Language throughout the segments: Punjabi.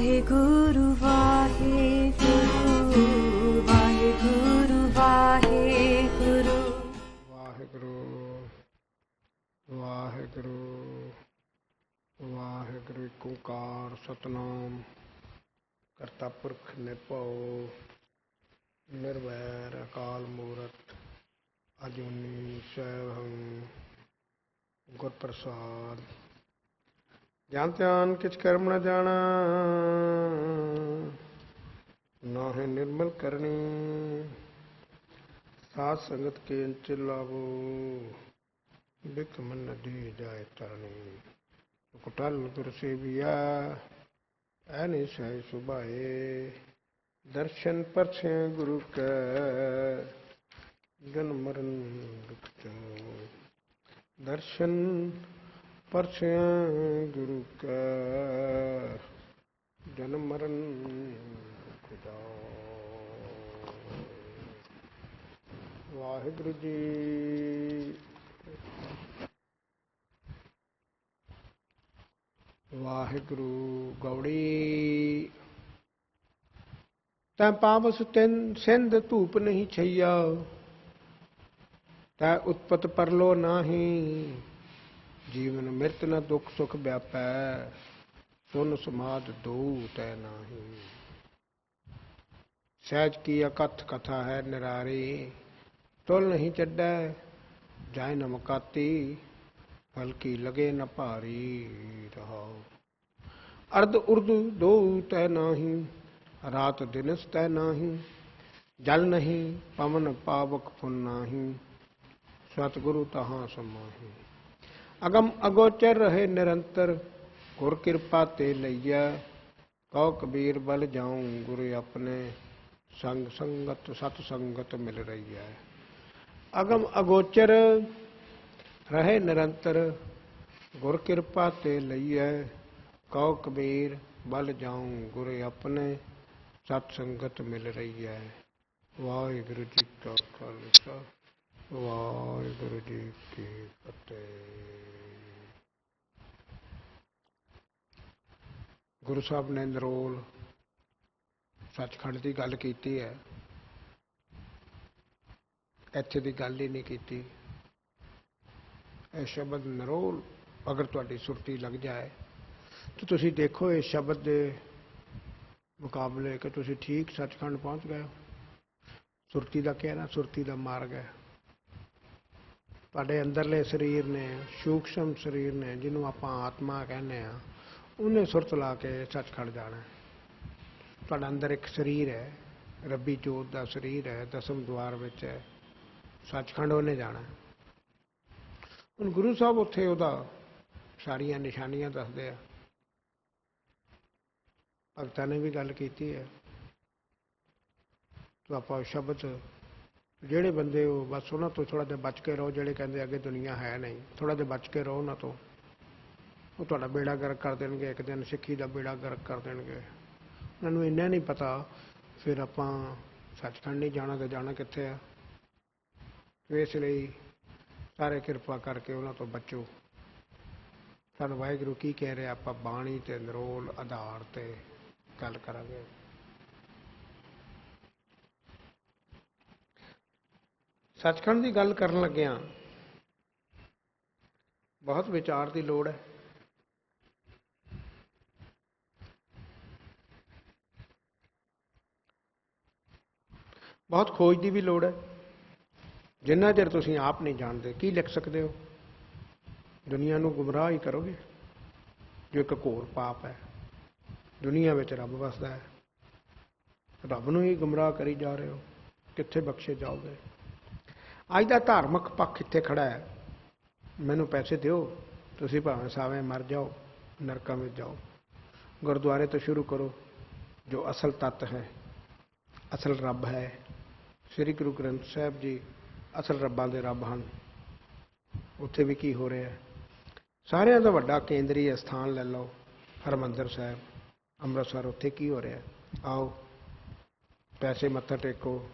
ਵਾਹਿਗੁਰੂ ਵਾਹਿਗੁਰੂ ਵਾਹਿਗੁਰੂ ਵਾਹਿਗੁਰੂ। ਵਾਹਿਗੁਰੂ ਵਾਹਿਗੁਰੂ ਵਾਹਿਗੁਰੂ ਏਕ ਸਤਨਾਮ। ਕਰਤਾ ਪੁਰਖ ਨਿਰਭਉ, ਨਿਰਵੈਰ, ਅਕਾਲ ਮੂਰਤ, ਅਜੂਨੀ ਸੈਭੰ ਗੁਰ ਪ੍ਰਸਾਦ ਗਿਆਨ ਧਿਆਨ ਕਿਛ ਕਰਮ ਨ ਜਾਣਾ। ਨਾਹਿ ਨਿਰਮਲ ਕਰਨੀ। ਸਾਧ ਸੰਗਤ ਕੇ ਅੰਚ ਲਾਵੋ ਬਿਕਮ ਨਦੀ ਜਾਏ ਤਰਨੀ। ਕੁਟਲ ਗੁਰ ਸੇਵਿਆ ਐਨੇ ਸਹਿ ਸੁਭਾਏ। ਦਰਸ਼ਨ ਪਰਛੇ ਗੁਰੂ ਕੈ, ਜਨ ਮਰਨ ਦੁਖ ਚੋ। ਦਰਸ਼ਨ ਪਰਛੇ ਗੁਰੂ ਕੈ ਜਨ ਮਰਨ ਦੁਖ ਵਾਹਿਗੁਰੂ ਜੀ। ਵਾਹਿਗੁਰੂ ਗੌੜੀ। ਤੈ ਪਾਵਸ ਤਿੰਨ ਸਿੰਧ ਧੂਪ ਨਹੀਂ ਛਈਆ, ਤੈ ਉਤਪਤ ਪਰਲੋ ਨਾਹੀ। ਜੀਵਨ ਮਿਰਤ ਨ ਦੁਖ ਸੁਖ ਵਿਆਪੈ, ਸੁਨ ਸਮਾਦ ਦੋ ਤੈ ਨਾਹੀ। ਸਹਿਜ ਕੀ ਅਕਥ ਕਥਾ ਹੈ ਨਿਰਾਰੀ, ਤੁਲ ਨਹੀਂ ਚੱਡੈ, ਜਾਇ ਨ ਮੁਕਾਤੀ ਲਗੇ ਨ ਭਾਰੀ ਰਹਾਉ। ਅਰਧ ਉਰਦ ਦੋ ਤੈ ਨਾਹੀ, ਰਾਤ ਦਿਨਸ ਤੈ ਨਾਹੀ, ਜਲ ਨਹੀਂ ਪਵਨ ਪਾਵਕ ਫੁਨ ਨਾਹੀ, ਸਤਿਗੁਰੂ ਤਹਾਂ ਸਮਾਹੀ। ਅਗਮ ਅਗੋਚਰ ਰਹੇ ਨਿਰੰਤਰ ਗੁਰ ਕਿਰਪਾ ਤੇ ਲਈਆ ਕਉ ਕਬੀਰ ਬਲ ਜਾਉ ਗੁਰ ਆਪਣੇ ਸੰਗ ਸੰਗਤ ਸਤ ਸੰਗਤ ਮਿਲ ਰਹੀ ਹੈ ਅਗਮ ਅਗੋਚਰ ਰਹੇ ਨਿਰੰਤਰ ਗੁਰ ਕਿਰਪਾ ਤੇ ਲਈਐ ਕਉ ਕਬੀਰ ਬਲ ਜਾਉ ਗੁਰ ਆਪਣੇ ਸਤ ਸੰਗਤ ਮਿਲ ਰਹੀ ਹੈ ਵਾਹਿਗੁਰੂ ਜੀ ਕਾ ਖਾਲਸਾ ਵਾਹਿਗੁਰੂ ਜੀ ਕੀ ਫਤਿਹ। ਗੁਰੂ ਸਾਹਿਬ ਨੇ ਨਰੋਲ ਸੱਚਖੰਡ ਦੀ ਗੱਲ ਕੀਤੀ ਹੈ। ਇੱਥੇ ਦੀ ਗੱਲ ਹੀ ਨਹੀਂ ਕੀਤੀ। ਇਹ ਸ਼ਬਦ ਨਰੋਲ ਅਗਰ ਤੁਹਾਡੀ ਸੁਰਤੀ ਲੱਗ ਜਾਏ, ਤਾਂ ਤੁਸੀਂ ਦੇਖੋ ਇਸ ਸ਼ਬਦ ਦੇ ਮੁਕਾਬਲੇ ਕਿ ਤੁਸੀਂ ਠੀਕ ਸੱਚਖੰਡ ਪਹੁੰਚ ਗਏ ਹੋ। ਸੁਰਤੀ ਦਾ ਕਹਿਣਾ, ਸੁਰਤੀ ਦਾ ਮਾਰਗ ਹੈ। ਤੁਹਾਡੇ ਅੰਦਰਲੇ ਸਰੀਰ ਨੇ, ਸੂਖਸ਼ਮ ਸਰੀਰ ਨੇ, ਜਿਹਨੂੰ ਆਪਾਂ ਆਤਮਾ ਕਹਿੰਦੇ ਆ ਉਹਨੇ ਸੁਰਤ ਲਾ ਕੇ ਸੱਚਖੰਡ ਜਾਣਾ ਤੁਹਾਡਾ ਅੰਦਰ ਇੱਕ ਸਰੀਰ ਹੈ, ਰੱਬੀ ਜੋਤ ਦਾ ਸਰੀਰ ਹੈ, ਦਸਮ ਦਵਾਰ ਵਿੱਚ ਹੈ, ਸੱਚਖੰਡ ਉਹਨੇ ਜਾਣਾ ਹੁਣ ਗੁਰੂ ਸਾਹਿਬ ਉੱਥੇ ਉਹਦਾ ਸਾਰੀਆਂ ਨਿਸ਼ਾਨੀਆਂ ਦੱਸਦੇ ਆ। ਭਗਤਾਂ ਨੇ ਵੀ ਗੱਲ ਕੀਤੀ ਹੈ। ਤਾਂ ਆਪਾਂ ਸ਼ਬਦ ਜਿਹੜੇ ਬੰਦੇ ਉਹ ਬਸ ਉਹਨਾਂ ਤੋਂ ਥੋੜਾ ਜਿਹਾ ਬਚ ਕੇ ਰਹੋ, ਜਿਹੜੇ ਕਹਿੰਦੇ ਅੱਗੇ ਦੁਨੀਆ ਹੈ ਨਹੀਂ ਥੋੜਾ ਜਿਹਾ ਬਚ ਕੇ ਰਹੋ ਉਹਨਾਂ ਤੋਂ। ਉਹ ਤੁਹਾਡਾ ਬੇੜਾ ਗਰਕ ਕਰ ਦੇਣਗੇ, ਇੱਕ ਦਿਨ ਸਿੱਖੀ ਦਾ ਬੇੜਾ ਗਰਕ ਕਰ ਦੇਣਗੇ। ਉਹਨਾਂ ਨੂੰ ਇੰਨਾ ਨਹੀਂ ਪਤਾ, ਫਿਰ ਆਪਾਂ ਸੱਚਖੰਡ ਨਹੀਂ ਜਾਣਾ ਤੇ ਜਾਣਾ ਕਿੱਥੇ ਆ? ਇਸ ਲਈ ਸਾਰੇ ਕਿਰਪਾ ਕਰਕੇ ਉਹਨਾਂ ਤੋਂ ਬਚੋ। ਸਾਨੂੰ ਵਾਹਿਗੁਰੂ, ਕੀ ਕਹਿ ਰਿਹਾ ਆਪਾਂ ਬਾਣੀ ਤੇ ਨਿਰੋਲ ਆਧਾਰ ਤੇ ਗੱਲ ਕਰਾਂਗੇ। ਸੱਚਖੰਡ ਦੀ ਗੱਲ ਕਰਨ ਲੱਗਿਆਂ ਬਹੁਤ ਵਿਚਾਰ ਦੀ ਲੋੜ ਹੈ। ਬਹੁਤ ਖੋਜ ਦੀ ਵੀ ਲੋੜ ਹੈ। ਜਿੰਨਾ ਚਿਰ ਤੁਸੀਂ ਆਪ ਨਹੀਂ ਜਾਣਦੇ, ਕੀ ਲਿਖ ਸਕਦੇ ਹੋ? ਦੁਨੀਆ ਨੂੰ ਗੁੰਮਰਾਹ ਹੀ ਕਰੋਗੇ, ਜੋ ਇੱਕ ਘੋਰ ਪਾਪ ਹੈ। ਦੁਨੀਆ ਵਿੱਚ ਰੱਬ ਵਸਦਾ ਹੈ। ਰੱਬ ਨੂੰ ਹੀ ਗੁੰਮਰਾਹ ਕਰੀ ਜਾ ਰਹੇ ਹੋ। ਕਿੱਥੇ ਬਖਸ਼ੇ ਜਾਓਗੇ? ਅੱਜ ਦਾ ਧਾਰਮਿਕ ਪੱਖ ਇੱਥੇ ਖੜਾ ਹੈ। ਮੈਨੂੰ ਪੈਸੇ ਦਿਓ, ਤੁਸੀਂ ਭਾਵੇਂ ਸਾਵੇਂ ਮਰ ਜਾਓ, ਨਰਕਾਂ ਵਿੱਚ ਜਾਓ। ਗੁਰਦੁਆਰੇ ਤੋਂ ਸ਼ੁਰੂ ਕਰੋ, ਜੋ ਅਸਲ ਤੱਤ ਹੈ, ਅਸਲ ਰੱਬ ਹੈ। ਸ੍ਰੀ ਗੁਰੂ ਗ੍ਰੰਥ ਸਾਹਿਬ ਜੀ ਅਸਲ ਰੱਬਾਂ ਦੇ ਰੱਬ ਹਨ। ਉੱਥੇ ਵੀ ਕੀ ਹੋ ਰਿਹਾ ਹੈ? ਸਾਰਿਆਂ ਦਾ ਵੱਡਾ ਕੇਂਦਰੀ ਸਥਾਨ ਲੈ ਲਓ, ਹਰਮੰਦਰ ਸਾਹਿਬ, ਅੰਮ੍ਰਿਤਸਰ, ਉੱਥੇ ਕੀ ਹੋ ਰਿਹਾ ਆਓ, ਪੈਸੇ ਮੱਥਾ ਟੇਕੋ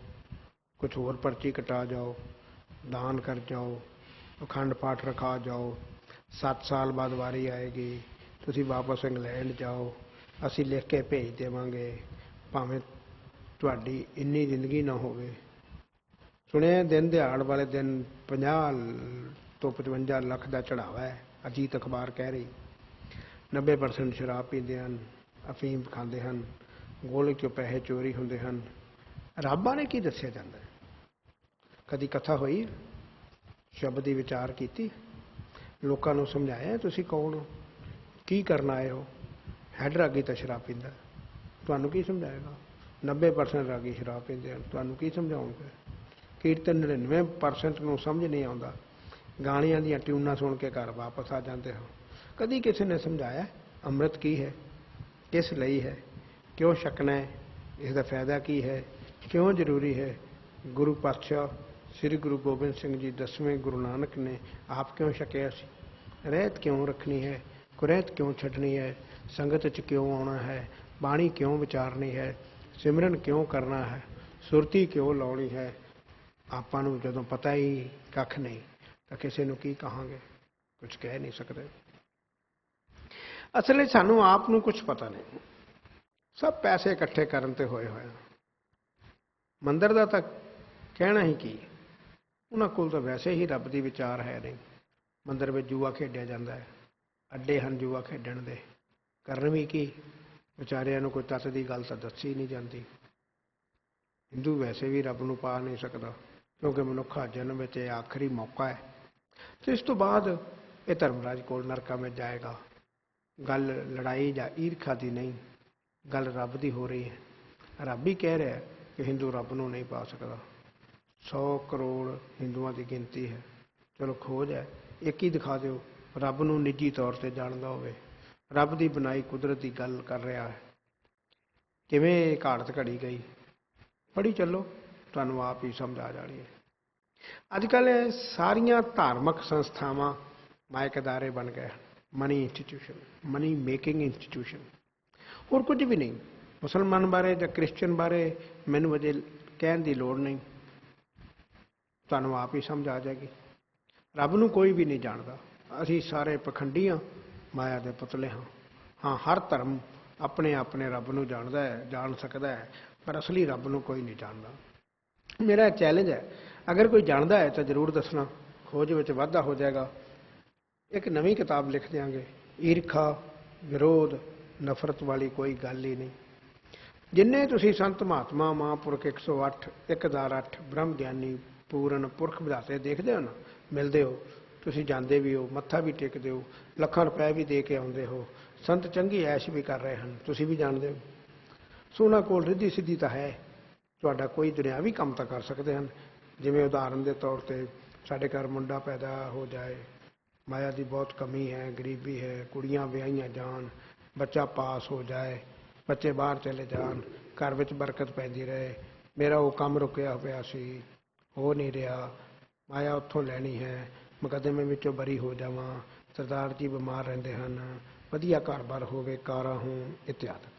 ਕੁਝ ਹੋਰ ਪਰਚੀ ਕਟਾ ਜਾਓ। ਦਾਨ ਕਰ ਜਾਓ, ਅਖੰਡ ਪਾਠ ਰਖਾ ਜਾਓ। 7 ਸਾਲ ਬਾਅਦ ਵਾਰੀ ਆਏਗੀ, ਤੁਸੀਂ ਵਾਪਸ ਇੰਗਲੈਂਡ ਜਾਓ। ਅਸੀਂ ਲਿਖ ਕੇ ਭੇਜ ਦੇਵਾਂਗੇ, ਭਾਵੇਂ ਤੁਹਾਡੀ ਇੰਨੀ ਜ਼ਿੰਦਗੀ ਨਾ ਹੋਵੇ। ਸੁਣਿਆ, ਦਿਨ ਦਿਹਾੜ ਵਾਲੇ ਦਿਨ 50 ਤੋਂ 55 ਲੱਖ ਦਾ ਚੜਾਵਾ ਹੈ, ਅਜੀਤ ਅਖਬਾਰ ਕਹਿ ਰਹੀ। 90% ਸ਼ਰਾਬ ਪੀਂਦੇ ਹਨ, ਅਫੀਮ ਖਾਂਦੇ ਹਨ, ਗੋਲੇ ਚੋਂ ਪੈਸੇ ਚੋਰੀ ਹੁੰਦੇ ਹਨ। ਰੱਬਾਂ ਨੇ ਕੀ ਦੱਸਿਆ ਜਾਂਦਾ ਕਦੀ ਕਥਾ ਹੋਈ, ਸ਼ਬਦ ਦੀ ਵਿਚਾਰ ਕੀਤੀ, ਲੋਕਾਂ ਨੂੰ ਸਮਝਾਇਆ, ਤੁਸੀਂ ਕੌਣ ਹੋ? ਕੀ ਕਰਨ ਆਏ ਹੋ? ਹੈਡ ਰਾਗੀ ਤਾਂ ਸ਼ਰਾਬ ਪੀਂਦਾ। ਤੁਹਾਨੂੰ ਕੀ ਸਮਝਾਏਗਾ? 90% ਰਾਗੀ ਸ਼ਰਾਬ ਪੀਂਦੇ ਹਨ। ਤੁਹਾਨੂੰ ਕੀ ਸਮਝਾਉਣਗੇ ਕੀਰਤਨ 99% ਨੂੰ ਸਮਝ ਨਹੀਂ ਆਉਂਦਾ। ਗਾਣਿਆਂ ਦੀਆਂ ਟਿਊਨਾਂ ਸੁਣ ਕੇ ਘਰ ਵਾਪਸ ਆ ਜਾਂਦੇ ਹੋ। ਕਦੀ ਕਿਸੇ ਨੇ ਸਮਝਾਇਆ, ਅੰਮ੍ਰਿਤ ਕੀ ਹੈ? ਕਿਸ ਲਈ ਹੈ? ਕਿਉਂ ਛਕਣਾ ਹੈ? ਇਸ ਦਾ ਫਾਇਦਾ ਕੀ ਹੈ? ਕਿਉਂ ਜ਼ਰੂਰੀ ਹੈ? ਗੁਰੂ ਪਾਤਸ਼ਾਹ ਸ੍ਰੀ ਗੁਰੂ ਗੋਬਿੰਦ ਸਿੰਘ ਜੀ ਦਸਵੇਂ ਗੁਰੂ ਨਾਨਕ ਨੇ ਆਪ ਕਿਉਂ ਛਕਿਆ ਸੀ? ਰਹਿਤ ਕਿਉਂ ਰੱਖਣੀ ਹੈ? ਕੁਰਹਿਤ ਕਿਉਂ ਛੱਡਣੀ ਹੈ? ਸੰਗਤ 'ਚ ਕਿਉਂ ਆਉਣਾ ਹੈ? ਬਾਣੀ ਕਿਉਂ ਵਿਚਾਰਨੀ ਹੈ? ਸਿਮਰਨ ਕਿਉਂ ਕਰਨਾ ਹੈ? ਸੁਰਤੀ ਕਿਉਂ ਲਾਉਣੀ ਹੈ? ਆਪਾਂ ਨੂੰ ਜਦੋਂ ਪਤਾ ਹੀ ਕੱਖ ਨਹੀਂ, ਤਾਂ ਕਿਸੇ ਨੂੰ ਕੀ ਕਹਾਂਗੇ? ਕੁਝ ਕਹਿ ਨਹੀਂ ਸਕਦੇ। ਅਸਲ ਵਿੱਚ ਸਾਨੂੰ ਆਪ ਨੂੰ ਕੁਝ ਪਤਾ ਨਹੀਂ। ਸਭ ਪੈਸੇ ਇਕੱਠੇ ਕਰਨ ਤੇ ਹੋਏ ਹੋਏ ਆ। ਮੰਦਰ ਦਾ ਤਾਂ ਕਹਿਣਾ ਹੀ ਕੀ? ਉਹਨਾਂ ਕੋਲ ਤਾਂ ਵੈਸੇ ਹੀ ਰੱਬ ਦੀ ਵਿਚਾਰ ਹੈ ਨਹੀਂ। ਮੰਦਰ ਵਿੱਚ ਜੂਆ ਖੇਡਿਆ ਜਾਂਦਾ ਹੈ। ਅੱਡੇ ਹਨ ਜੂਆ ਖੇਡਣ ਦੇ। ਕਰਨ ਵੀ ਕੀ? ਵਿਚਾਰਿਆਂ ਨੂੰ ਕੋਈ ਤੱਤ ਦੀ ਗੱਲ ਤਾਂ ਦੱਸੀ ਨਹੀਂ ਜਾਂਦੀ। ਹਿੰਦੂ ਵੈਸੇ ਵੀ ਰੱਬ ਨੂੰ ਪਾ ਨਹੀਂ ਸਕਦਾ, ਕਿਉਂਕਿ ਮਨੁੱਖਾ ਜਨਮ ਵਿੱਚ ਇਹ ਆਖਰੀ ਮੌਕਾ ਹੈ। ਤੇ ਇਸ ਤੋਂ ਬਾਅਦ ਇਹ ਧਰਮਰਾਜ ਕੋਲ ਨਰਕਾਂ ਵਿੱਚ ਜਾਏਗਾ। ਗੱਲ ਲੜਾਈ ਜਾਂ ਈਰਖਾ ਦੀ ਨਹੀਂ, ਗੱਲ ਰੱਬ ਦੀ ਹੋ ਰਹੀ ਹੈ। ਰੱਬ ਹੀ ਕਹਿ ਰਿਹਾ ਕਿ ਹਿੰਦੂ ਰੱਬ ਨੂੰ ਨਹੀਂ ਪਾ ਸਕਦਾ। 100 ਕਰੋੜ ਹਿੰਦੂਆਂ ਦੀ ਗਿਣਤੀ ਹੈ। ਚਲੋ ਖੋਜ ਹੈ। ਇੱਕ ਹੀ ਦਿਖਾ ਦਿਓ। ਰੱਬ ਨੂੰ ਨਿੱਜੀ ਤੌਰ ਤੇ ਜਾਣਦਾ ਹੋਵੇ। ਰੱਬ ਦੀ ਬਣਾਈ ਕੁਦਰਤ ਦੀ ਗੱਲ ਕਰ ਰਿਹਾ ਹੈ। ਕਿਵੇਂ ਇਹ ਘਾੜਤ ਘੜੀ ਗਈ? ਪੜ੍ਹੀ ਚੱਲੋ। ਤੁਹਾਨੂੰ ਆਪ ਹੀ ਸਮਝ ਆ ਜਾਣੀ ਹੈ। ਅੱਜ ਕੱਲ੍ਹ ਸਾਰੀਆਂ ਧਾਰਮਿਕ ਸੰਸਥਾਵਾਂ ਮਾਇਕ ਅਦਾਰੇ ਬਣ ਗਏ money institution money making institution ਹੋਰ ਕੁਝ ਵੀ ਨਹੀਂ। ਮੁਸਲਮਾਨ ਬਾਰੇ ਜਾਂ ਕ੍ਰਿਸਚੀਅਨ ਬਾਰੇ ਮੈਨੂੰ ਅਜੇ ਕਹਿਣ ਦੀ ਲੋੜ ਨਹੀਂ। ਤੁਹਾਨੂੰ ਆਪ ਹੀ ਸਮਝ ਆ ਜਾਏਗੀ। ਰੱਬ ਨੂੰ ਕੋਈ ਵੀ ਨਹੀਂ ਜਾਣਦਾ। ਅਸੀਂ ਸਾਰੇ ਪਖੰਡੀ ਮਾਇਆ ਦੇ ਪੁਤਲੇ ਹਾਂ। ਹਾਂ, ਹਰ ਧਰਮ ਆਪਣੇ ਆਪਣੇ ਰੱਬ ਨੂੰ ਜਾਣਦਾ ਹੈ, ਜਾਣ ਸਕਦਾ ਹੈ, ਪਰ ਅਸਲੀ ਰੱਬ ਨੂੰ ਕੋਈ ਨਹੀਂ ਜਾਣਦਾ। ਮੇਰਾ ਚੈਲੰਜ ਹੈ, ਅਗਰ ਕੋਈ ਜਾਣਦਾ ਹੈ ਤਾਂ ਜ਼ਰੂਰ ਦੱਸਣਾ। ਖੋਜ ਵਿੱਚ ਵਾਧਾ ਹੋ ਜਾਏਗਾ। ਇੱਕ ਨਵੀਂ ਕਿਤਾਬ ਲਿਖ ਦਿਆਂਗੇ। ਈਰਖਾ, ਵਿਰੋਧ, ਨਫ਼ਰਤ ਵਾਲੀ ਕੋਈ ਗੱਲ ਹੀ ਨਹੀਂ। ਜਿੰਨੇ ਤੁਸੀਂ ਸੰਤ ਮਹਾਤਮਾ, ਮਹਾਂਪੁਰਖ 108 1008 ਬ੍ਰਹਮ ਗਿਆਨੀ ਪੂਰਨ ਪੁਰਖ ਵਿਦਾਤੇ ਦੇਖਦੇ ਹੋ ਨਾ, ਮਿਲਦੇ ਹੋ, ਤੁਸੀਂ ਜਾਂਦੇ ਵੀ ਹੋ, ਮੱਥਾ ਵੀ ਟੇਕਦੇ ਹੋ, ਲੱਖਾਂ ਰੁਪਏ ਵੀ ਦੇ ਕੇ ਆਉਂਦੇ ਹੋ, ਸੰਤ ਚੰਗੀ ਐਸ਼ ਵੀ ਕਰ ਰਹੇ ਹਨ, ਤੁਸੀਂ ਵੀ ਜਾਣਦੇ ਹੋ। ਸੋਨਾ ਕੋਲ ਰਿੱਧੀ ਸਿੱਧੀ ਤਾਂ ਹੈ, ਤੁਹਾਡਾ ਕੋਈ ਦੁਨਿਆਵੀ ਕੰਮ ਤਾਂ ਕਰ ਸਕਦੇ ਹਨ, ਜਿਵੇਂ ਉਦਾਹਰਨ ਦੇ ਤੌਰ ਤੇ ਸਾਡੇ ਘਰ ਮੁੰਡਾ ਪੈਦਾ ਹੋ ਜਾਏ, ਮਾਇਆ ਦੀ ਬਹੁਤ ਕਮੀ ਹੈ, ਗਰੀਬੀ ਹੈ, ਕੁੜੀਆਂ ਵਿਆਹੀਆਂ ਜਾਣ, ਬੱਚਾ ਪਾਸ ਹੋ ਜਾਏ, ਬੱਚੇ ਬਾਹਰ ਚਲੇ ਜਾਣ, ਘਰ ਵਿੱਚ ਬਰਕਤ ਪੈਂਦੀ ਰਹੇ, ਮੇਰਾ ਉਹ ਕੰਮ ਰੁਕਿਆ ਹੋਇਆ ਸੀ। ਹੋ ਨਹੀਂ ਰਿਹਾ। ਮਾਇਆ ਉੱਥੋਂ ਲੈਣੀ ਹੈ। ਮੁਕੱਦਮੇ ਵਿੱਚੋਂ ਬਰੀ ਹੋ ਜਾਵਾਂ। ਸਰਦਾਰ ਜੀ ਬਿਮਾਰ ਰਹਿੰਦੇ ਹਨ। ਵਧੀਆ ਘਰ-ਬਾਰ ਹੋਵੇ, ਕਾਰਾਂ ਹੋਣ ਇਤਿਆਦਿ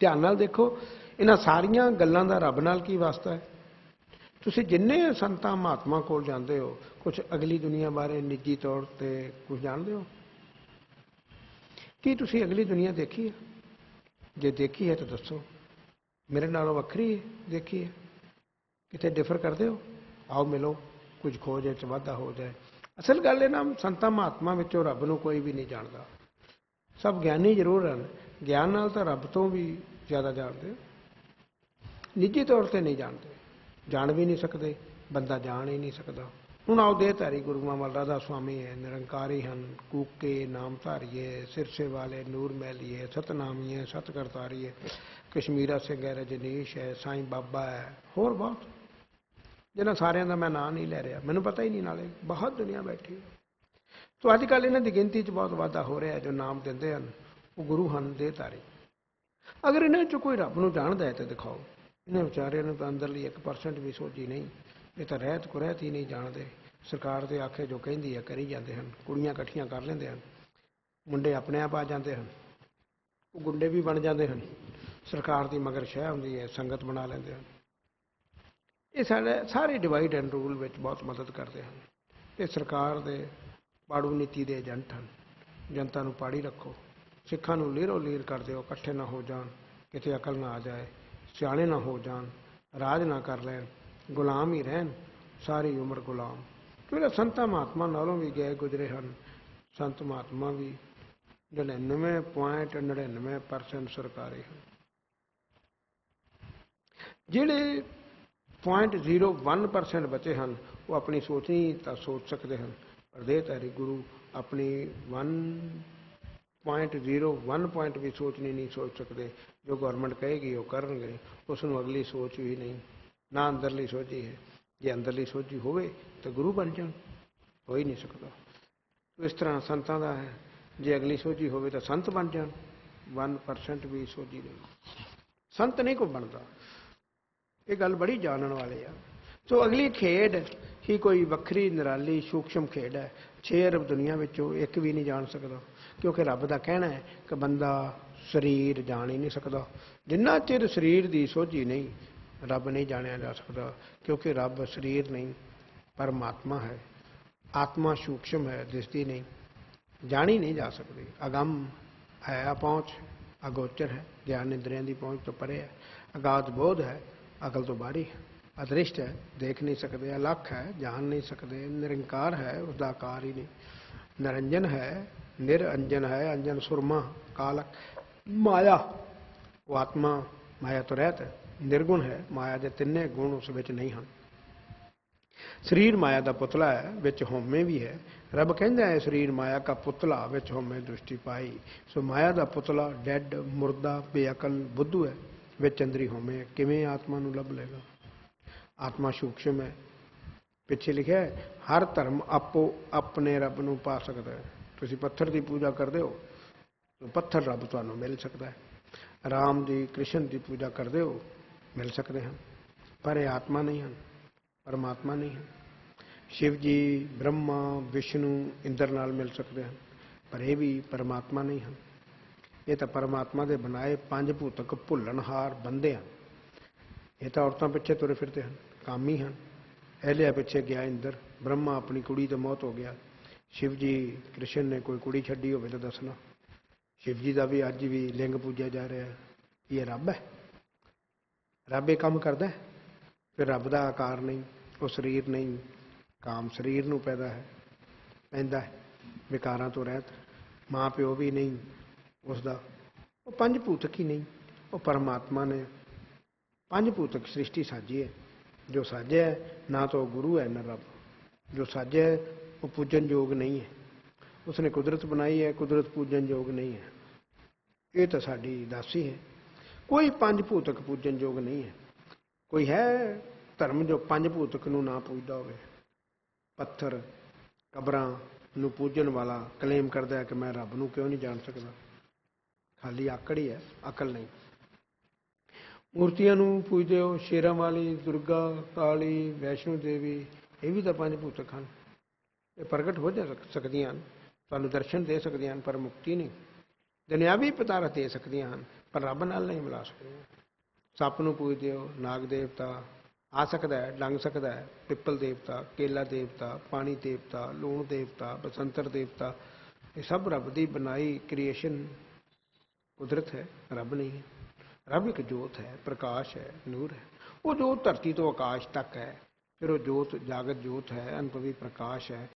ਧਿਆਨ ਨਾਲ ਦੇਖੋ, ਇਹਨਾਂ ਸਾਰੀਆਂ ਗੱਲਾਂ ਦਾ ਰੱਬ ਨਾਲ ਕੀ ਵਾਸਤਾ ਹੈ? ਤੁਸੀਂ ਜਿੰਨੇ ਸੰਤਾਂ ਮਹਾਤਮਾ ਕੋਲ ਜਾਂਦੇ ਹੋ ਕੁਝ ਅਗਲੀ ਦੁਨੀਆ ਬਾਰੇ ਨਿੱਜੀ ਤੌਰ ਤੇ ਕੁਝ ਜਾਣਦੇ ਹੋ? ਕੀ ਤੁਸੀਂ ਅਗਲੀ ਦੁਨੀਆ ਦੇਖੀ ਹੈ? ਜੇ ਦੇਖੀ ਹੈ ਤਾਂ ਦੱਸੋ। ਮੇਰੇ ਨਾਲੋਂ ਵੱਖਰੀ ਹੈ, ਦੇਖੀ ਹੈ। ਕਿਤੇ ਡਿਫਰ ਕਰਦੇ ਹੋ? ਆਓ ਮਿਲੋ, ਕੁਝ ਖੋਜ ਵਿੱਚ ਵਾਧਾ ਹੋ ਜਾਏ। ਅਸਲ ਗੱਲ ਇਹ ਨਾ, ਸੰਤਾਂ ਮਹਾਤਮਾ ਵਿੱਚੋਂ ਰੱਬ ਨੂੰ ਕੋਈ ਵੀ ਨਹੀਂ ਜਾਣਦਾ। ਸਭ ਗਿਆਨੀ ਜ਼ਰੂਰ ਹਨ। ਗਿਆਨ ਨਾਲ ਤਾਂ ਰੱਬ ਤੋਂ ਵੀ ਜ਼ਿਆਦਾ ਜਾਣਦੇ ਨਿੱਜੀ ਤੌਰ ਤੇ ਨਹੀਂ ਜਾਣਦੇ। ਜਾਣ ਵੀ ਨਹੀਂ ਸਕਦੇ, ਬੰਦਾ ਜਾਣ ਹੀ ਨਹੀਂ ਸਕਦਾ। ਹੁਣ ਆਓ ਦੇਹਧਾਰੀ ਗੁਰੂਆਂ ਵੱਲ ਰਾਧਾ ਸੁਆਮੀ ਹੈ, ਨਿਰੰਕਾਰੀ ਹਨ। ਕੂਕੇ, ਨਾਮ ਧਾਰੀਏ, ਸਿਰਸੇ ਵਾਲੇ, ਨੂਰ ਮੈਲੀਏ ਸਤਨਾਮੀਏ ਸਤ ਕਰਤਾਰੀਏ ਕਸ਼ਮੀਰਾ ਸਿੰਘ ਹੈ, ਰਜਨੀਸ਼ ਹੈ, ਸਾਈਂ ਬਾਬਾ ਹੈ, ਹੋਰ ਬਹੁਤ। ਜਿਹਨਾਂ ਸਾਰਿਆਂ ਦਾ ਮੈਂ ਨਾਂ ਨਹੀਂ ਲੈ ਰਿਹਾ, ਮੈਨੂੰ ਪਤਾ ਹੀ ਨਹੀਂ ਨਾਲੇ, ਬਹੁਤ ਦੁਨੀਆ ਬੈਠੀ ਹੈ। ਤੋ ਅੱਜ ਕੱਲ੍ਹ ਇਹਨਾਂ ਦੀ ਗਿਣਤੀ 'ਚ ਬਹੁਤ ਵਾਧਾ ਹੋ ਰਿਹਾ ਜੋ ਨਾਮ ਦਿੰਦੇ ਹਨ, ਉਹ ਗੁਰੂ ਹਨ ਦੇ ਤਾਰੇ। ਅਗਰ ਇਹਨਾਂ 'ਚੋਂ ਕੋਈ ਰੱਬ ਨੂੰ ਜਾਣਦਾ ਹੈ ਤਾਂ ਦਿਖਾਓ, ਇਹਨਾਂ ਵਿਚਾਰਿਆਂ ਨੂੰ ਤਾਂ ਅੰਦਰਲੀ 1% ਵੀ ਸੋਝੀ ਨਹੀਂ, ਇਹ ਤਾਂ ਰਹਿਤ ਕੁਰਹਿਤ ਹੀ ਨਹੀਂ ਜਾਣਦੇ। ਸਰਕਾਰ ਦੇ ਆਖੇ ਜੋ ਕਹਿੰਦੀ ਹੈ, ਕਰੀ ਜਾਂਦੇ ਹਨ, ਕੁੜੀਆਂ ਇਕੱਠੀਆਂ ਕਰ ਲੈਂਦੇ ਹਨ, ਮੁੰਡੇ ਆਪਣੇ ਆਪ ਆ ਜਾਂਦੇ ਹਨ, ਉਹ ਗੁੰਡੇ ਵੀ ਬਣ ਜਾਂਦੇ ਹਨ। ਸਰਕਾਰ ਦੀ ਮਗਰ ਸ਼ਹਿ ਹੁੰਦੀ ਹੈ, ਸੰਗਤ ਬਣਾ ਲੈਂਦੇ ਹਨ। ਇਹ ਸਾਡੇ ਸਾਰੇ ਡਿਵਾਈਡ ਐਂਡ ਰੂਲ ਵਿੱਚ ਬਹੁਤ ਮਦਦ ਕਰਦੇ ਹਨ। ਇਹ ਸਰਕਾਰ ਦੇ ਪਾੜੂ ਨੀਤੀ ਦੇ ਏਜੰਟ ਹਨ। ਜਨਤਾ ਨੂੰ ਪਾੜੀ ਰੱਖੋ। ਸਿੱਖਾਂ ਨੂੰ ਲੀਰੋ ਲੀਰ ਕਰ ਦਿਓ, ਇਕੱਠੇ ਨਾ ਹੋ ਜਾਣ, ਕਿਤੇ ਅਕਲ ਨਾ ਆ ਜਾਏ, ਸਿਆਣੇ ਨਾ ਹੋ ਜਾਣ, ਰਾਜ ਨਾ ਕਰ ਲੈਣ, ਗੁਲਾਮ ਹੀ ਰਹਿਣ, ਸਾਰੀ ਉਮਰ ਗੁਲਾਮ। ਕਿਉਂਕਿ ਸੰਤਾਂ ਮਹਾਤਮਾ ਨਾਲੋਂ ਵੀ ਗਏ ਗੁਜਰੇ ਹਨ। ਸੰਤ ਮਹਾਤਮਾ ਵੀ 99.99% ਸਰਕਾਰੀ ਹਨ। ਜਿਹੜੇ 0.01% ਬਚੇ ਹਨ, ਉਹ ਆਪਣੀ ਸੋਚਣੀ ਤਾਂ ਸੋਚ ਸਕਦੇ ਹਨ। ਪਰ ਦੇਹ ਧਾਰੀ ਗੁਰੂ ਆਪਣੀ 1.01 ਪੁਆਇੰਟ ਵੀ ਸੋਚਣੀ ਨਹੀਂ ਸੋਚ ਸਕਦੇ। ਜੋ ਗਵਰਨਮੈਂਟ ਕਹੇਗੀ, ਉਹ ਕਰਨਗੇ। ਉਸ ਨੂੰ ਅਗਲੀ ਸੋਚ ਵੀ ਨਹੀਂ, ਨਾ ਅੰਦਰਲੀ ਸੋਚੀ ਹੈ। ਜੇ ਅੰਦਰਲੀ ਸੋਚੀ ਹੋਵੇ ਤਾਂ ਗੁਰੂ ਬਣ ਜਾਣ, ਹੋ ਹੀ ਨਹੀਂ ਸਕਦਾ। ਇਸ ਤਰ੍ਹਾਂ ਸੰਤਾਂ ਦਾ ਹੈ। ਜੇ ਅਗਲੀ ਸੋਝੀ ਹੋਵੇ ਤਾਂ ਸੰਤ ਬਣ ਜਾਣ 1% ਵੀ ਸੋਝੀ ਨਹੀਂ। ਸੰਤ ਨਹੀਂ ਕੋ ਬਣਦਾ। ਇਹ ਗੱਲ ਬੜੀ ਜਾਣਨ ਵਾਲੇ ਆ। ਸੋ ਅਗਲੀ ਖੇਡ ਹੀ ਕੋਈ ਵੱਖਰੀ ਨਿਰਾਲੀ ਸੂਖਸ਼ਮ ਖੇਡ ਹੈ। 6 ਅਰਬ ਦੁਨੀਆ ਵਿੱਚੋਂ ਇੱਕ ਵੀ ਨਹੀਂ ਜਾਣ ਸਕਦਾ, ਕਿਉਂਕਿ ਰੱਬ ਦਾ ਕਹਿਣਾ ਹੈ ਕਿ ਬੰਦਾ ਸਰੀਰ ਜਾਣ ਹੀ ਨਹੀਂ ਸਕਦਾ। ਜਿੰਨਾ ਚਿਰ ਸਰੀਰ ਦੀ ਸੋਝੀ ਨਹੀਂ, ਰੱਬ ਨਹੀਂ ਜਾਣਿਆ ਜਾ ਸਕਦਾ, ਕਿਉਂਕਿ ਰੱਬ ਸਰੀਰ ਨਹੀਂ, ਪਰਮਾਤਮਾ ਹੈ। ਆਤਮਾ ਸੂਖਸ਼ਮ ਹੈ, ਦਿਸਦੀ ਨਹੀਂ, ਜਾਣੀ ਨਹੀਂ ਜਾ ਸਕਦੀ। ਅਗੰਮ ਹੈ, ਪਹੁੰਚ, ਅਗੋਚਰ ਹੈ, ਗਿਆਨ ਇੰਦਰੀਆਂ ਦੀ ਪਹੁੰਚ ਤੋਂ ਪਰੇ ਹੈ। ਅਗਾਧ ਬੋਧ ਹੈ ਅਕਲ ਤੋਂ ਬਾਹਰੀ ਹੈ, ਅਦ੍ਰਿਸ਼ਟ ਹੈ, ਦੇਖ ਨਹੀਂ ਸਕਦੇ, ਅਲੱਖ ਹੈ, ਜਾਣ ਨਹੀਂ ਸਕਦੇ, ਨਿਰੰਕਾਰ ਹੈ ਉਸ ਦਾ ਆਕਾਰ ਹੀ ਨਹੀਂ। ਨਿਰੰਜਨ ਹੈ, ਨਿਰਅੰਜਨ ਹੈ, ਅੰਜਨ ਸੁਰਮਾ, ਕਾਲਕ ਮਾਇਆ, ਉਹ ਆਤਮਾ, ਮਾਇਆ ਤੋਂ ਰਹਿਤ ਹੈ, ਨਿਰਗੁਣ ਹੈ, ਮਾਇਆ ਦੇ ਤਿੰਨੇ ਗੁਣ ਉਸ ਵਿੱਚ ਨਹੀਂ ਹਨ। ਸਰੀਰ ਮਾਇਆ ਦਾ ਪੁਤਲਾ ਹੈ, ਵਿੱਚ ਹਉਮੈ ਵੀ ਹੈ। ਰੱਬ ਕਹਿੰਦਾ ਹੈ, ਸਰੀਰ ਮਾਇਆ ਦਾ ਪੁਤਲਾ, ਵਿੱਚ ਹਉਮੈ ਦ੍ਰਿਸ਼ਟੀ ਪਾਈ। ਸੋ ਮਾਇਆ ਦਾ ਪੁਤਲਾ ਡੈਡ, ਮੁਰਦਾ, ਬੇਅਕਲ, ਬੁੱਧੂ ਹੈ। ਵਿੱਚ ਅੰਦਰੀ ਹਉਮੈ ਕਿਵੇਂ ਆਤਮਾ ਨੂੰ ਲੱਭ ਲੇਗਾ ਆਤਮਾ ਸੂਖਸ਼ਮ ਹੈ। ਪਿੱਛੇ ਲਿਖਿਆ ਹੈ, ਹਰ ਧਰਮ ਆਪੋ ਆਪਣੇ ਰੱਬ ਨੂੰ ਪਾ ਸਕਦਾ ਹੈ। ਤੁਸੀਂ ਪੱਥਰ ਦੀ ਪੂਜਾ ਕਰਦੇ ਹੋ, ਤਾਂ ਪੱਥਰ ਰੱਬ ਤੁਹਾਨੂੰ ਮਿਲ ਸਕਦਾ ਹੈ। ਰਾਮ ਦੀ, ਕ੍ਰਿਸ਼ਨ ਦੀ ਪੂਜਾ ਕਰਦੇ ਹੋ, ਮਿਲ ਸਕਦੇ ਹਨ। ਪਰ ਇਹ ਆਤਮਾ ਨਹੀਂ ਹਨ, ਪਰਮਾਤਮਾ ਨਹੀਂ ਹਨ। ਸ਼ਿਵ ਜੀ, ਬ੍ਰਹਮਾ, ਵਿਸ਼ਨੂੰ, ਇੰਦਰ ਨਾਲ ਮਿਲ ਸਕਦੇ ਹਨ, ਪਰ ਇਹ ਵੀ ਪਰਮਾਤਮਾ ਨਹੀਂ ਹਨ। ਇਹ ਤਾਂ ਪਰਮਾਤਮਾ ਦੇ ਬਣਾਏ ਪੰਜ ਭੂਤਕ ਭੁੱਲਣਹਾਰ ਬੰਦੇ ਹਨ। ਇਹ ਤਾਂ ਔਰਤਾਂ ਪਿੱਛੇ ਤੁਰੇ ਫਿਰਦੇ ਹਨ, ਕਾਮੀ ਹਨ। ਅਹਲਿਆ ਪਿੱਛੇ ਗਿਆ ਇੰਦਰ, ਬ੍ਰਹਮਾ ਆਪਣੀ ਕੁੜੀ ਦੀ ਮੌਤ ਹੋ ਗਿਆ। ਸ਼ਿਵ ਜੀ ਕ੍ਰਿਸ਼ਨ ਨੇ ਕੋਈ ਕੁੜੀ ਛੱਡੀ ਹੋਵੇ ਤਾਂ ਦੱਸਣਾ। ਸ਼ਿਵ ਜੀ ਦਾ ਵੀ ਅੱਜ ਵੀ ਲਿੰਗ ਪੂਜਿਆ ਜਾ ਰਿਹਾ ਹੈ। ਇਹ ਰੱਬ ਹੈ। ਰੱਬ ਇਹ ਕੰਮ ਕਰਦਾ ਫਿਰ ਰੱਬ ਦਾ ਆਕਾਰ ਨਹੀਂ, ਉਹ ਸਰੀਰ ਨਹੀਂ, ਕਾਮ ਸਰੀਰ ਨੂੰ ਪੈਦਾ ਹੈ, ਪੈਂਦਾ ਹੈ, ਵਿਕਾਰਾਂ ਤੋਂ ਰਹਿਤ। ਮਾਂ ਪਿਓ ਵੀ ਨਹੀਂ ਉਸ ਦਾ ਉਹ ਪੰਜ ਭੂਤਕ ਹੀ ਨਹੀਂ ਉਹ ਪਰਮਾਤਮਾ ਨੇ। ਪੰਜ ਭੂਤਕ ਸ੍ਰਿਸ਼ਟੀ ਸਾਜੀ ਹੈ। ਜੋ ਸਾਜਿਆ ਹੈ, ਨਾ ਤਾਂ ਉਹ ਗੁਰੂ ਹੈ ਨਾ ਰੱਬ। ਜੋ ਸਾਜਿਆ ਹੈ, ਉਹ ਪੂਜਨ ਯੋਗ ਨਹੀਂ ਹੈ। ਉਸਨੇ ਕੁਦਰਤ ਬਣਾਈ ਹੈ ਕੁਦਰਤ ਪੂਜਨ ਯੋਗ ਨਹੀਂ ਹੈ। ਇਹ ਤਾਂ ਸਾਡੀ ਦਾਸੀ ਹੈ। ਕੋਈ ਪੰਜ ਭੂਤਕ ਪੂਜਨ ਯੋਗ ਨਹੀਂ ਹੈ। ਕੋਈ ਹੈ ਧਰਮ ਜੋ ਪੰਜ ਭੂਤਕ ਨੂੰ ਨਾ ਪੂਜਦਾ ਹੋਵੇ। ਪੱਥਰ ਕਬਰਾਂ ਨੂੰ ਪੂਜਣ ਵਾਲਾ ਕਲੇਮ ਕਰਦਾ ਹੈ ਕਿ ਮੈਂ ਰੱਬ ਨੂੰ ਕਿਉਂ ਨਹੀਂ ਜਾਣ ਸਕਦਾ? ਖਾਲੀ ਆਕੜ ਹੀ ਹੈ, ਅਕਲ ਨਹੀਂ। ਮੂਰਤੀਆਂ ਨੂੰ ਪੂਜਦੇ ਹੋ ਸ਼ੇਰਾਂ ਵਾਲੀ, ਦੁਰਗਾ, ਕਾਲੀ, ਵੈਸ਼ਨੋ ਦੇਵੀ, ਇਹ ਵੀ ਤਾਂ ਪੰਜ ਭੂਤਕ ਹਨ। ਇਹ ਪ੍ਰਗਟ ਹੋ ਜਾ ਸਕਦੀਆਂ ਹਨ। ਤੁਹਾਨੂੰ ਦਰਸ਼ਨ ਦੇ ਸਕਦੀਆਂ ਹਨ, ਪਰ ਮੁਕਤੀ ਨਹੀਂ। ਦੁਨਿਆਵੀ ਪਦਾਰਥ ਦੇ ਸਕਦੀਆਂ ਹਨ, ਪਰ ਰੱਬ ਨਾਲ ਨਹੀਂ ਮਿਲਾ ਸਕਦੀਆਂ। ਸੱਪ ਨੂੰ ਪੂਜਦੇ ਹੋ ਨਾਗ ਦੇਵਤਾ, ਆ ਸਕਦਾ ਹੈ ਲੰਘ ਸਕਦਾ ਹੈ, ਪਿੱਪਲ ਦੇਵਤਾ, ਕੇਲਾ ਦੇਵਤਾ, ਪਾਣੀ ਦੇਵਤਾ, ਲੂਣ ਦੇਵਤਾ, ਬਸੰਤਰ ਦੇਵਤਾ, ਇਹ ਸਭ ਰੱਬ ਦੀ ਬਣਾਈ, ਕ੍ਰੀਏਸ਼ਨ ਕੁਦਰਤ ਹੈ, ਰੱਬ ਨਹੀਂ ਹੈ। ਰੱਬ ਇੱਕ ਜੋਤ ਹੈ, ਪ੍ਰਕਾਸ਼ ਹੈ, ਨੂਰ ਹੈ। ਉਹ ਜੋਤ ਧਰਤੀ ਤੋਂ ਆਕਾਸ਼ ਤੱਕ ਹੈ। ਫਿਰ ਉਹ ਜੋਤ, ਜਾਗਤ ਜੋਤ ਹੈ, ਅਨੁਭਵੀ ਪ੍ਰਕਾਸ਼ ਹੈ।